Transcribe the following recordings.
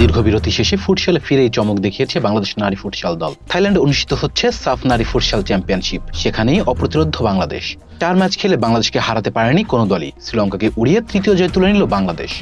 দীর্ঘ বিরতি শেষে ফুটসলে ফিরেই চমক দেখিয়েছে বাংলাদেশ নারী ফুটসাল দল। থাইল্যান্ডে অনুষ্ঠিত হচ্ছে সাফ নারী ফুটসাল চ্যাম্পিয়নশিপ। সেখানেই অপ্রতিরোধ বাংলাদেশ। চার ম্যাচ খেলে বাংলাদেশকে হারাতে পারেনি কোনো দলই। শ্রীলঙ্কাকে উড়িয়ে তৃতীয় জয় তুলে নিল বাংলাদেশ।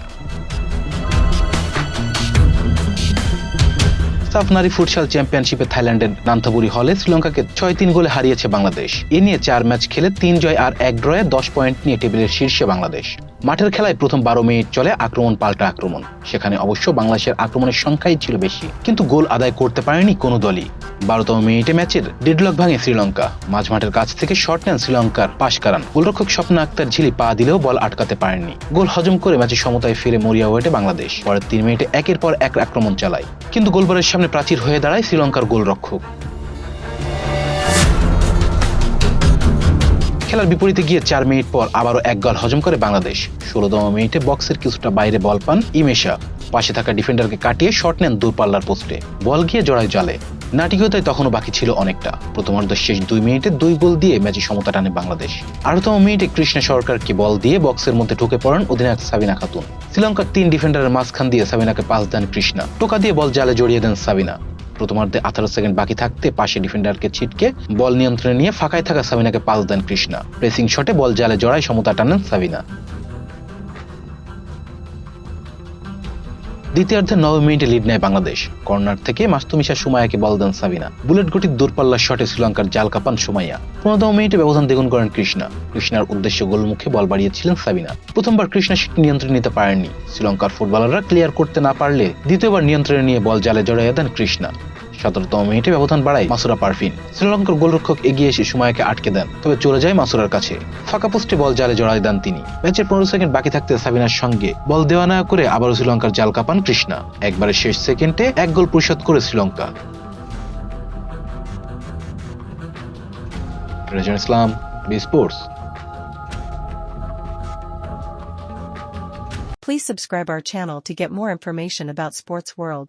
সাফ নারী ফুটসাল চ্যাম্পিয়নশিপে থাইল্যান্ডের নান্থাবুরি হলে শ্রীলঙ্কাকে ছয় তিন গোলে হারিয়েছে বাংলাদেশ। এ নিয়ে চার ম্যাচ খেলে তিন জয় আর এক ড্রয়ে দশ পয়েন্ট নিয়ে টেবিলের শীর্ষে বাংলাদেশ। মাঠের খেলায় প্রথম বারো মিনিট চলে আক্রমণ, পাল্টা আক্রমণ। সেখানে অবশ্য বাংলাদেশের আক্রমণের সংখ্যাই ছিল বেশি। কিন্তু গোল আদায় করতে পারেনি কোনো দলই। বারোতম মিনিটে ম্যাচের ডেডলক ভাঙে শ্রীলঙ্কা। মাঝ মাঠের কাছ থেকে শট নেন শ্রীলঙ্কার পাশ কারান। গোলরক্ষক স্বপ্ন আক্তার ঝিলি পা দিলেও বল আটকাতে পারেননি। গোল হজম করে ম্যাচে সমতায় ফিরে মরিয়া ওয়েটে বাংলাদেশ। পরের তিন মিনিটে একের পর এক আক্রমণ চালায়। কিন্তু গোলবারের সামনে প্রাচীর হয়ে দাঁড়ায় শ্রীলঙ্কার গোলরক্ষক। খেলার বিপরীতে গিয়ে চার মিনিট পর আবারও এক গল হজম করে বাংলাদেশ। ষোলোতম মিনিটে বক্সের কিছুটা বাইরে বল পান ইমেশা। পাশে থাকা ডিফেন্ডারকে কাটিয়ে শট নেন দূরপাল্লার পোস্টে। বল গিয়ে জড়ায় জালে। নাটিকতায় তখনও বাকি ছিল অনেকটা। প্রথমার্ধের শেষ দুই মিনিটে দুই গোল দিয়ে ম্যাচে সমতা টানে বাংলাদেশ। আরতম মিনিটে কৃষ্ণা সরকারকে বল দিয়ে বক্সের মধ্যে ঢুকে পড়েন অধিনায়ক সাবিনা খাতুন। শ্রীলঙ্কার তিন ডিফেন্ডারের মাঝখান দিয়ে সাবিনাকে পাস দেন কৃষ্ণা। টোকা দিয়ে বল জালে জড়িয়ে দেন সাবিনা। প্রথমার্ধে আঠারো সেকেন্ড বাকি থাকতে পাশে ডিফেন্ডারকে ছিটকে বল নিয়ন্ত্রণে নিয়ে ফাঁকায় থাকা সাবিনাকে পাস দেন কৃষ্ণা। প্রেসিং শটে বল জালে জড়ায় সমতা টানেন সাবিনা। দ্বিতীয়ার্ধে নবম মিনিটে লিড নেয় বাংলাদেশ। কর্নার থেকে মাস্তুমিশা সুমায়াকে বল দেন সাবিনা। বুলেট গুটির দূরপাল্লার শটে শ্রীলঙ্কার জাল কাপান সুমাইয়া। পনেরোতম মিনিটে ব্যবধান দ্বিগুণ করেন কৃষ্ণা। কৃষ্ণার উদ্দেশ্যে গোলমুখে বল বাড়িয়েছিলেন সাবিনা। প্রথমবার কৃষ্ণা সেটি নিয়ন্ত্রণ নিতে পারেননি। শ্রীলঙ্কার ফুটবলাররা ক্লিয়ার করতে না পারলে দ্বিতীয়বার নিয়ন্ত্রণে নিয়ে বল জালে জড়াইয়া দেন কৃষ্ণা। সতেরোতম মিনিটে ব্যবধান বাড়ায় মাসুরা পারফিন। শ্রীলঙ্কার গোলরক্ষক এগিয়ে এসে সময়কে আটকে দেন, তবে চলে যায় মাসুরার কাছে। ফাঁকা পোস্টে বল জালে জড়াই দেন তিনি। ম্যাচের পনেরো সেকেন্ড বাকি থাকতে সাবিনার সঙ্গে বল দেওয়া না করে আবারও শ্রীলঙ্কার জাল কাপান কৃষ্ণা। একবারে শেষ সেকেন্ডে এক গোল পরিশোধ করে Sri Lanka. Islam sports. Please subscribe our channel to get more information about Sports World.